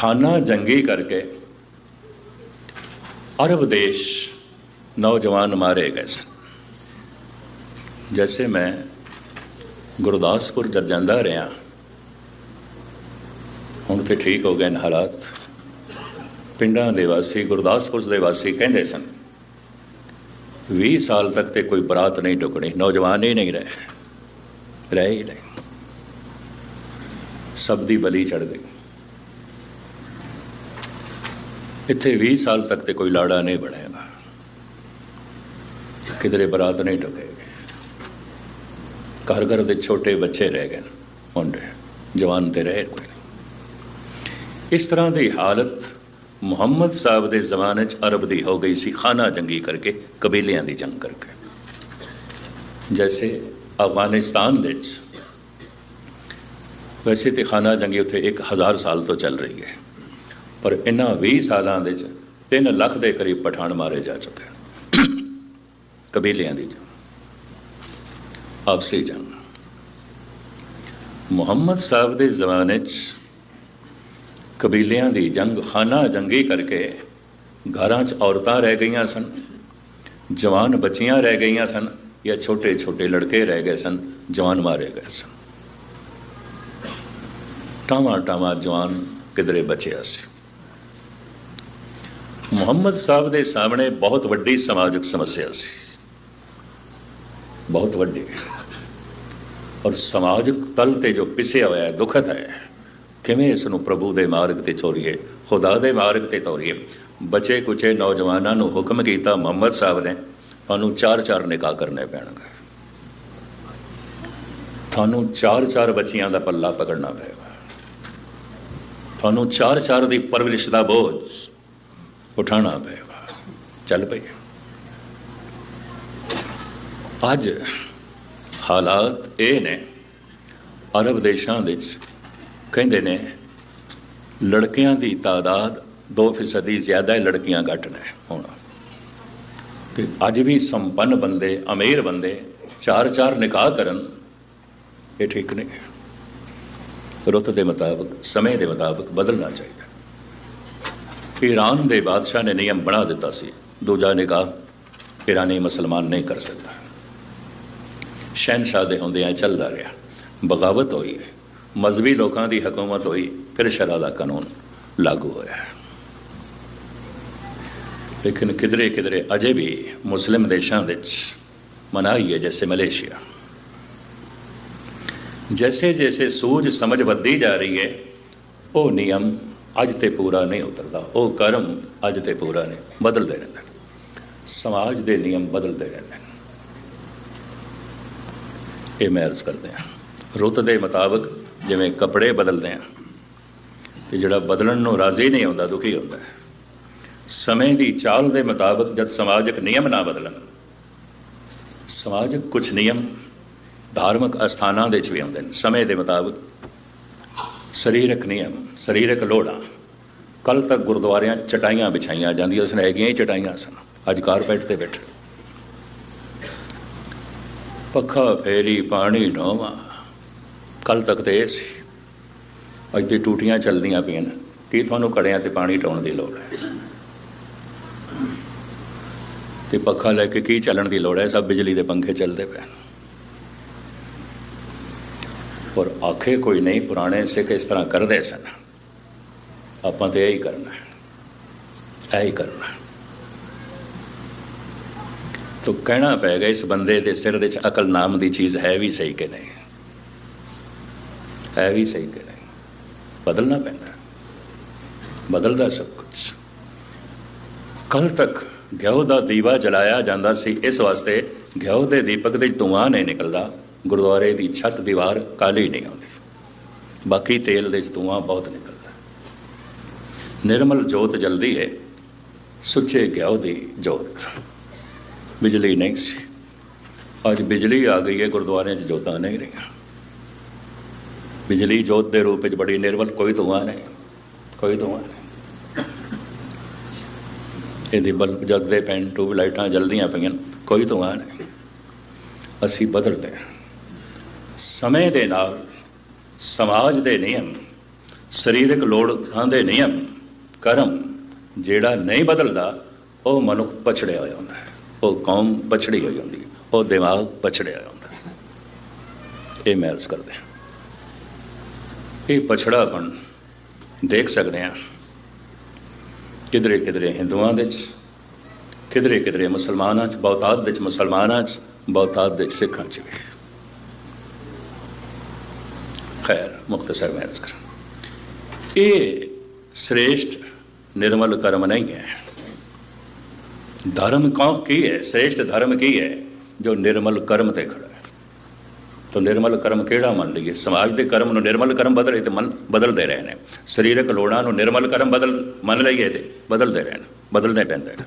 ਖਾਨਾ ਜੰਗੀ ਕਰਕੇ ਅਰਬ ਦੇਸ਼ ਨੌਜਵਾਨ ਮਾਰੇ ਗਏ ਸਨ। ਜੈਸੇ ਮੈਂ ਗੁਰਦਾਸਪੁਰ ਜਦ ਜਾਂਦਾ ਰਿਹਾ, ਹੁਣ ਤੇ ਠੀਕ ਹੋ ਗਏ ਨੇ ਹਾਲਾਤ। ਪਿੰਡਾਂ ਦੇ ਵਾਸੀ, ਗੁਰਦਾਸਪੁਰ ਦੇ ਵਾਸੀ ਕਹਿੰਦੇ ਸਨ 20 ਸਾਲ ਤੱਕ ਤੇ ਕੋਈ ਬਰਾਤ ਨਹੀਂ ਟੁਕਣੀ, ਨੌਜਵਾਨ ਹੀ ਨਹੀਂ ਰਹੇ। ਰਹੇ ਹੀ ਨਹੀਂ। ਸਭ ਦੀ ਬਲੀ ਚੜ ਗਈ। ਇੱਥੇ 20 ਸਾਲ ਤੱਕ ਤੇ ਕੋਈ ਲਾੜਾ ਨਹੀਂ ਬਣੇਗਾ ਕਿਧਰੇ ਬਰਾਤ ਨਹੀਂ ਟੁਕੇਗੀ ਘਰ ਘਰ ਦੇ ਛੋਟੇ ਬੱਚੇ ਰਹਿ ਗਏ ਮੁੰਡੇ, ਜਵਾਨ ਤੇ ਰਹੇ ਕੋਈ ਇਸ ਤਰ੍ਹਾਂ ਦੀ ਹਾਲਤ ਮੁਹੰਮਦ ਸਾਹਿਬ ਦੇ ਜ਼ਮਾਨੇ 'ਚ ਅਰਬ ਦੀ ਹੋ ਗਈ ਸੀ, ਖਾਨਾ ਜੰਗੀ ਕਰਕੇ, ਕਬੀਲਿਆਂ ਦੀ ਜੰਗ ਕਰਕੇ। ਜੈਸੇ ਅਫਗਾਨਿਸਤਾਨ ਦੇ 'ਚ, ਵੈਸੇ ਤੇ ਖਾਨਾ ਜੰਗੀ ਉੱਥੇ 1000 ਸਾਲ ਤੋਂ ਚੱਲ ਰਹੀ ਹੈ। ਪਰ ਇਹਨਾਂ 20 ਸਾਲਾਂ ਦੇ 'ਚ 3 ਲੱਖ ਦੇ ਕਰੀਬ ਪਠਾਨ ਮਾਰੇ ਜਾ ਚੁੱਕੇ ਹਨ। ਕਬੀਲਿਆਂ ਦੀ ਜੰਗ ਆਪਸੀ ਜੰਗ ਮੁਹੰਮਦ ਸਾਹਿਬ ਦੇ ਜ਼ਮਾਨੇ 'ਚ ਕਬੀਲਿਆਂ ਦੀ ਜੰਗ ਖਾਨਾ ਜੰਗੀ ਕਰਕੇ ਘਰਾਂ 'ਚ ਔਰਤਾਂ ਰਹਿ ਗਈਆਂ ਸਨ, ਜਵਾਨ ਬੱਚੀਆਂ ਰਹਿ ਗਈਆਂ ਸਨ ਜਾਂ ਛੋਟੇ ਛੋਟੇ ਲੜਕੇ ਰਹਿ ਗਏ ਸਨ, ਜਵਾਨ ਮਾਰੇ ਗਏ ਸਨ। ਟਾਵਾ ਟਾਵਾ ਜਵਾਨ ਕਿਧਰੇ ਬਚਿਆ ਸੀ। ਮੁਹੰਮਦ ਸਾਹਿਬ ਦੇ ਸਾਹਮਣੇ ਬਹੁਤ ਵੱਡੀ ਸਮਾਜਿਕ ਸਮੱਸਿਆ ਸੀ। ਬਹੁਤ ਵੱਡੀ। ਔਰ ਸਮਾਜਿਕ ਤਲ ਤੇ ਜੋ ਪਿਸਿਆ ਹੋਇਆ ਹੈ, ਦੁਖਦ ਹੈ, ਕਿਵੇਂ ਇਸ ਨੂੰ ਪ੍ਰਭੂ ਦੇ ਮਾਰਗ ਤੇ ਤੋਰੀਏ, ਖੁਦਾ ਦੇ ਮਾਰਗ ਤੇ ਤੋਰੀਏ। ਬਚੇ ਕੁਚੇ ਨੌਜਵਾਨਾਂ ਨੂੰ ਹੁਕਮ ਕੀਤਾ ਮੁਹੰਮਦ ਸਾਹਿਬ ਨੇ, ਤੁਹਾਨੂੰ ਚਾਰ ਚਾਰ ਨਿਕਾਹ ਕਰਨੇ ਪੈਣਗੇ। ਤੁਹਾਨੂੰ ਚਾਰ ਚਾਰ ਬੱਚੀਆਂ ਦਾ ਪੱਲਾ ਪਕੜਨਾ ਪਏਗਾ। ਤੁਹਾਨੂੰ ਚਾਰ ਚਾਰ ਦੀ ਪਰਵਰਿਸ਼ ਦਾ ਬੋਝ ਉਠਾਉਣਾ ਪਏਗਾ। ਚੱਲ ਪਈ ਅੱਜ ਹਾਲਾਤ ਇਹ ਨੇ, ਅਰਬ ਦੇਸ਼ਾਂ ਵਿੱਚ ਕਹਿੰਦੇ ਨੇ, ਲੜਕਿਆਂ ਦੀ ਤਾਦਾਦ 2% ਹੀ ਜ਼ਿਆਦਾ ਹੈ ਲੜਕੀਆਂ ਘੱਟ ਨੇ ਹੁਣ। ਤੇ ਅੱਜ ਵੀ ਸੰਪੰਨ ਬੰਦੇ, ਅਮੀਰ ਬੰਦੇ ਚਾਰ ਚਾਰ ਨਿਕਾਹ ਕਰਨ, ਇਹ ਠੀਕ ਨਹੀਂ। ਰੁੱਤ ਦੇ ਮੁਤਾਬਕ, ਸਮੇਂ ਦੇ ਮੁਤਾਬਕ ਬਦਲਣਾ ਚਾਹੀਦਾ। ਈਰਾਨ ਦੇ ਬਾਦਸ਼ਾਹ ਨੇ ਨਿਯਮ ਬਣਾ ਦਿੱਤਾ ਸੀ। ਦੂਜਾ ਨਿਕਾਹ ਈਰਾਨੀ ਮੁਸਲਮਾਨ ਨਹੀਂ ਕਰ ਸਕਦਾ। ਸ਼ਹਿਨशाह ਦੇ ਹੁੰਦਿਆਂ ਚੱਲਦਾ ਰਿਹਾ। ਬਗਾਵਤ ਹੋਈ। ਮਜ਼ਬੀ ਲੋਕਾਂ ਦੀ ਹਕੂਮਤ ਹੋਈ। ਫਿਰ ਸ਼ਰਾ ਦਾ ਕਾਨੂੰਨ ਲਾਗੂ ਹੋਇਆ। ਲੇਕਿਨ ਕਿਧਰੇ ਕਿਧਰੇ ਅਜੇ ਵੀ ਮੁਸਲਿਮ ਦੇਸ਼ਾਂ ਵਿੱਚ ਮਨਾਹੀ ਹੈ ਜੈਸੇ ਮਲੇਸ਼ੀਆ। ਜੈਸੇ ਜੈਸੇ ਸੂਝ ਸਮਝ ਵੱਧਦੀ ਜਾ ਰਹੀ ਹੈ, ਉਹ ਨਿਯਮ ਅੱਜ ਤੇ ਪੂਰਾ ਨਹੀਂ ਉਤਰਦਾ, ਉਹ ਕਰਮ ਅੱਜ ਤੇ ਪੂਰਾ ਨਹੀਂ, ਬਦਲਦੇ ਰਹਿੰਦੇ ਸਮਾਜ ਦੇ ਨਿਯਮ ਬਦਲਦੇ ਰਹਿੰਦੇ ਇਹ ਮੈਂ ਅਰਜ਼ ਕਰਦੇ ਹਾਂ। ਰੁੱਤ ਦੇ ਮੁਤਾਬਕ ਜਿਵੇਂ ਕੱਪੜੇ ਬਦਲਦੇ ਆ ਤੇ ਜਿਹੜਾ ਬਦਲਣ ਨੂੰ ਰਾਜ਼ੀ ਨਹੀਂ ਹੁੰਦਾ, ਦੁਖੀ ਹੁੰਦਾ ਸਮੇਂ ਦੀ ਚਾਲ ਦੇ ਮੁਤਾਬਕ ਜਦ ਸਮਾਜਿਕ ਨਿਯਮ ਨਾ ਬਦਲਣ, ਸਮਾਜਿਕ ਕੁਝ ਨਿਯਮ ਧਾਰਮਿਕ ਅਸਥਾਨਾਂ ਦੇ ਵਿੱਚ ਵੀ ਆਉਂਦੇ ਨੇ। ਸਮੇਂ ਦੇ ਮੁਤਾਬਕ ਸਰੀਰਕ ਨਿਯਮ, ਸਰੀਰਕ ਲੋੜਾਂ ਕੱਲ ਤੱਕ ਗੁਰਦੁਆਰਿਆਂ ਚਟਾਈਆਂ ਵਿਛਾਈਆਂ ਜਾਂਦੀਆਂ ਸਨ, ਹੈਗੀਆਂ ਹੀ ਚਟਾਈਆਂ ਸਨ। ਅੱਜ ਕਾਰਪੈਟ ਤੇ ਬੈਠੇ। ਪੱਖਾ ਫੇਰੀ, ਪਾਣੀ ਢੋਵਾ ਕੱਲ ਤੱਕ ਤੇ ਇਹ ਸੀ। ਅੱਜ ਤੇ ਟੂਟੀਆਂ ਚੱਲਦੀਆਂ ਪਈਆਂ ਨੇ। ਕੀ ਤੁਹਾਨੂੰ ਕੜਿਆਂ ਤੇ ਪਾਣੀ ਢੋਣ ਦੀ ਲੋੜ ਹੈ? ਤੇ ਪੱਖਾ ਲੈ ਕੇ ਕੀ ਚੱਲਣ ਦੀ ਲੋੜ ਹੈ? ਸਭ ਬਿਜਲੀ ਦੇ ਪੰਖੇ ਚੱਲਦੇ ਪਏ ਨੇ। ਪਰ ਆਖੇ ਕੋਈ ਨਹੀਂ, ਪੁਰਾਣੇ ਸਿੱਖ ਇਸ ਤਰ੍ਹਾਂ ਕਰਦੇ ਸਨ। ਆਪਾਂ ਤੇ ਇਹ ਹੀ ਕਰਨਾ ਹੈ। ਇਹ ਹੀ। ਕਰਨਾ ਤੋ ਕਹਿਣਾ ਪਏਗਾ ਇਸ ਬੰਦੇ ਦੇ ਸਿਰ ਦੇ ਵਿੱਚ ਅਕਲ ਨਾਮ ਦੀ ਚੀਜ਼ ਹੈ ਵੀ ਸਹੀ ਕਿ ਨਹੀਂ? ਹੈ ਵੀ ਸਹੀ ਕਿ ਨਹੀਂ? ਬਦਲਣਾ ਪੈਂਦਾ ਬਦਲਦਾ ਸਭ ਕੁਝ। ਕੱਲ ਤੱਕ ਘਿਓ ਦਾ ਦੀਵਾ ਜਲਾਇਆ ਜਾਂਦਾ ਸੀ, ਇਸ ਵਾਸਤੇ ਘਿਓ ਦੇ ਦੀਪਕ ਦੇ ਧੂਆਂ ਨਹੀਂ ਨਿਕਲਦਾ। ਗੁਰਦੁਆਰੇ ਦੀ ਛੱਤ ਦੀਵਾਰ ਕਾਲੀ ਨਹੀਂ ਆਉਂਦੀ। ਬਾਕੀ ਤੇਲ ਦੇ ਵਿੱਚ ਧੂਆਂ ਬਹੁਤ ਨਿਕਲਦਾ ਨਿਰਮਲ ਜੋਤ ਜਲਦੀ ਹੈ, ਸੁੱਚੇ ਘਿਓ ਦੀ ਜੋਤ। ਬਿਜਲੀ ਨਹੀਂ ਸੀ। ਅੱਜ ਬਿਜਲੀ ਆ ਗਈ ਹੈ, ਗੁਰਦੁਆਰਿਆਂ 'ਚ ਜੋਤਾਂ ਨਹੀਂ ਰਹੀਆਂ। ਬਿਜਲੀ ਜੋਤ ਦੇ ਰੂਪ ਵਿੱਚ ਬੜੀ ਨਿਰਮਲ, ਕੋਈ ਧੂਆਂ ਨਹੀਂ, ਕੋਈ ਧੂਆਂ ਨਹੀਂ। ਇਹਦੇ ਬਲਬ ਜਗਦੇ ਪੈਣ ਟੂਬ ਲਾਈਟਾਂ ਜਲਦੀਆਂ ਪਈਆਂ, ਕੋਈ ਧੂਆਂ ਨਹੀਂ। ਅਸੀਂ ਬਦਲਦੇ ਹਾਂ। ਸਮੇਂ ਦੇ ਨਾਲ ਸਮਾਜ ਦੇ ਨਿਯਮ, ਸਰੀਰਕ ਲੋੜਾਂ ਦੇ ਨਿਯਮ, ਕਰਮ ਜਿਹੜਾ ਨਹੀਂ ਬਦਲਦਾ, ਉਹ ਮਨੁੱਖ ਪਛੜਿਆ ਹੋਇਆ ਹੁੰਦਾ ਹੈ। ਉਹ ਕੌਮ ਪਛੜੀ ਹੋਈ ਹੁੰਦੀ ਹੈ। ਉਹ ਦਿਮਾਗ ਪਛੜਿਆ ਹੋਇਆ ਹੁੰਦਾ ਹੈ। ਇਹ ਮਹਿਰਸ ਕਰਦੇ ਹਾਂ। ਇਹ ਪਛੜਾਪਣ ਦੇਖ ਸਕਦੇ ਹਾਂ। ਕਿਧਰੇ ਕਿਧਰੇ ਹਿੰਦੂਆਂ ਦੇ ਚ ਕਿਧਰੇ ਕਿਧਰੇ ਮੁਸਲਮਾਨਾਂ ਚ ਬਹੁਤਾਤ ਦੇ ਵਿੱਚ, ਮੁਸਲਮਾਨਾਂ ਚ ਬਹੁਤਾਤ ਦੇ ਸਿੱਖਾਂ ਚ ਵੀ। ਖੈਰ ਮੁਖਤਸਰ ਮੈਂ ਕਰਾਂ ਇਹ ਸ੍ਰੇਸ਼ਟ ਨਿਰਮਲ ਕਰਮ ਨਹੀਂ ਹੈ। ਧਰਮ ਕੌਣ ਕੀ ਹੈ? ਸ੍ਰੇਸ਼ਟ ਧਰਮ ਕੀ ਹੈ ਜੋ ਨਿਰਮਲ ਕਰਮ ਤੇ ਖੜਾ ਹੈ? ਤਾਂ ਨਿਰਮਲ ਕਰਮ ਕਿਹੜਾ ਮੰਨ ਲਈਏ? ਸਮਾਜ ਦੇ ਕਰਮ ਨੂੰ ਨਿਰਮਲ ਕਰਮ ਬਦਲੇ ਤੇ ਮਨ ਬਦਲਦੇ ਰਹੇ ਨੇ ਸਰੀਰਕ ਲੋੜਾਂ ਨੂੰ ਨਿਰਮਲ ਕਰਮ ਬਦਲ ਮੰਨ ਲਈਏ ਤੇ ਬਦਲਦੇ ਰਹੇ ਨੇ ਬਦਲਨੇ ਪੈਂਦੇ ਨੇ।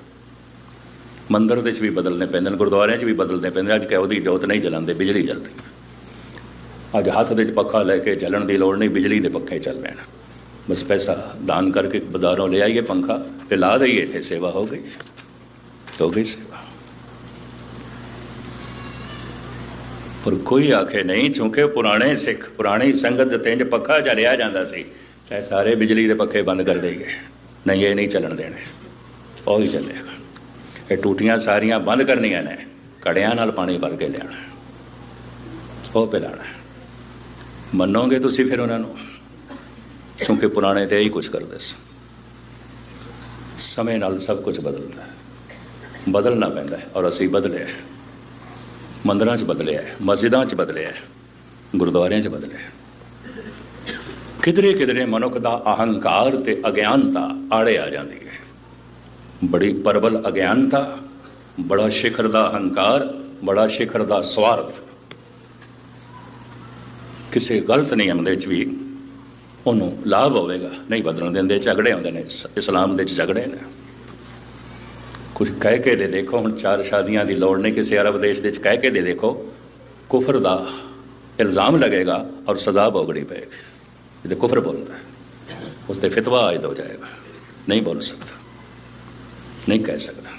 ਮੰਦਰ ਦੇ ਵਿੱਚ ਵੀ ਬਦਲਨੇ ਪੈਂਦੇ ਨੇ, ਗੁਰਦੁਆਰਿਆਂ 'ਚ ਵੀ ਬਦਲਨੇ ਪੈਂਦੇ ਨੇ। ਅੱਜ ਕਿ ਉਹਦੀ ਜੋਤ ਨਹੀਂ ਜਲਾਉਂਦੇ, ਬਿਜਲੀ ਜਲਦੀ। ਅੱਜ ਹੱਥ ਦੇ ਵਿੱਚ ਪੱਖਾ ਲੈ ਕੇ ਚੱਲਣ ਦੀ ਲੋੜ ਨਹੀਂ, ਬਿਜਲੀ ਦੇ ਪੱਖੇ ਚੱਲ ਰਹੇ ਨੇ ਬਸ ਪੈਸਾ ਦਾਨ ਕਰਕੇ ਬਾਜ਼ਾਰੋਂ ਲੈ ਆਈਏ ਪੰਖਾ ਤੇ ਲਾ ਦਈਏ ਇੱਥੇ ਸੇਵਾ ਹੋ ਗਈ। ਹੋ ਗਈ ਸੇਵਾ। ਪਰ ਕੋਈ ਆਖੇ ਨਹੀਂ, ਕਿਉਂਕਿ ਪੁਰਾਣੇ ਸਿੱਖ, ਪੁਰਾਣੀ ਸੰਗਤ ਦੇ ਤਿੰਜ ਪੱਖਾ ਚੱਲਿਆ ਜਾਂਦਾ ਸੀ ਚਾਹੇ ਸਾਰੇ ਬਿਜਲੀ ਦੇ ਪੱਖੇ ਬੰਦ ਕਰ ਦੇਈਏ। ਨਹੀਂ, ਇਹ ਨਹੀਂ ਚੱਲਣ ਦੇਣੇ। ਉਹ ਹੀ ਚੱਲੇਗਾ ਇਹ ਟੂਟੀਆਂ ਸਾਰੀਆਂ ਬੰਦ ਕਰਨੀਆਂ ਨੇ। ਕੜਿਆਂ ਨਾਲ ਪਾਣੀ ਭਰ ਕੇ ਲਿਆਣਾ ਉਹ ਪਿਲਾਣਾ ਮੰਨੋਗੇ ਤੁਸੀਂ ਫਿਰ ਉਹਨਾਂ ਨੂੰ? ਕਿਉਂਕਿ ਪੁਰਾਣੇ ਤੇ ਇਹੀ ਕੁਝ ਕਰਦੇ ਸੀ। ਸਮੇਂ ਨਾਲ ਸਭ ਕੁਝ ਬਦਲਦਾ ਹੈ। ਬਦਲਣਾ ਪੈਂਦਾ ਹੈ ਔਰ ਅਸੀਂ ਬਦਲਿਆ ਮੰਦਰਾਂ 'ਚ ਬਦਲਿਆ ਮਸਜਿਦਾਂ 'ਚ ਬਦਲਿਆ ਗੁਰਦੁਆਰਿਆਂ 'ਚ ਬਦਲਿਆ ਕਿਧਰੇ ਕਿਧਰੇ ਮਨੁੱਖ ਦਾ ਅਹੰਕਾਰ ਤੇ ਅਗਿਆਨਤਾ ਆੜੇ ਆ ਜਾਂਦੀ ਹੈ। ਬੜੀ ਪਰਬਲ ਅਗਿਆਨਤਾ, ਬੜਾ ਸ਼ਿਖਰ ਦਾ ਅਹੰਕਾਰ, ਬੜਾ ਸ਼ਿਖਰ ਦਾ ਸਵਾਰਥ। ਕਿਸੇ ਗਲਤ ਨਿਯਮ ਦੇ ਵਿੱਚ ਵੀ ਉਹਨੂੰ ਲਾਭ ਹੋਵੇਗਾ, ਨਹੀਂ ਬਦਲਣ ਦਿੰਦੇ, ਝਗੜੇ ਹੁੰਦੇ ਨੇ ਇਸਲਾਮ ਦੇ ਵਿੱਚ ਝਗੜੇ ਨੇ। ਕੁਝ ਕਹਿ ਕੇ ਦੇ ਦੇਖੋ, ਹੁਣ ਚਾਰ ਸ਼ਾਦੀਆਂ ਦੀ ਲੋੜ ਨਹੀਂ, ਕਿਸੇ ਅਰਬ ਦੇਸ਼ ਦੇ ਵਿੱਚ ਕਹਿ ਕੇ ਦੇ ਦੇਖੋ, ਕੁਫਰ ਦਾ ਇਲਜ਼ਾਮ ਲੱਗੇਗਾ ਔਰ ਸਜ਼ਾ ਭੋਗਣੀ ਪਏਗੀ। ਇਹ ਕੁਫਰ ਬੋਲਦਾ ਉਸ ਤੇ ਫਤਵਾ ਆਇਦ ਹੋ ਜਾਏਗਾ। ਨਹੀਂ ਬੋਲ ਸਕਦਾ। ਨਹੀਂ ਕਹਿ ਸਕਦਾ।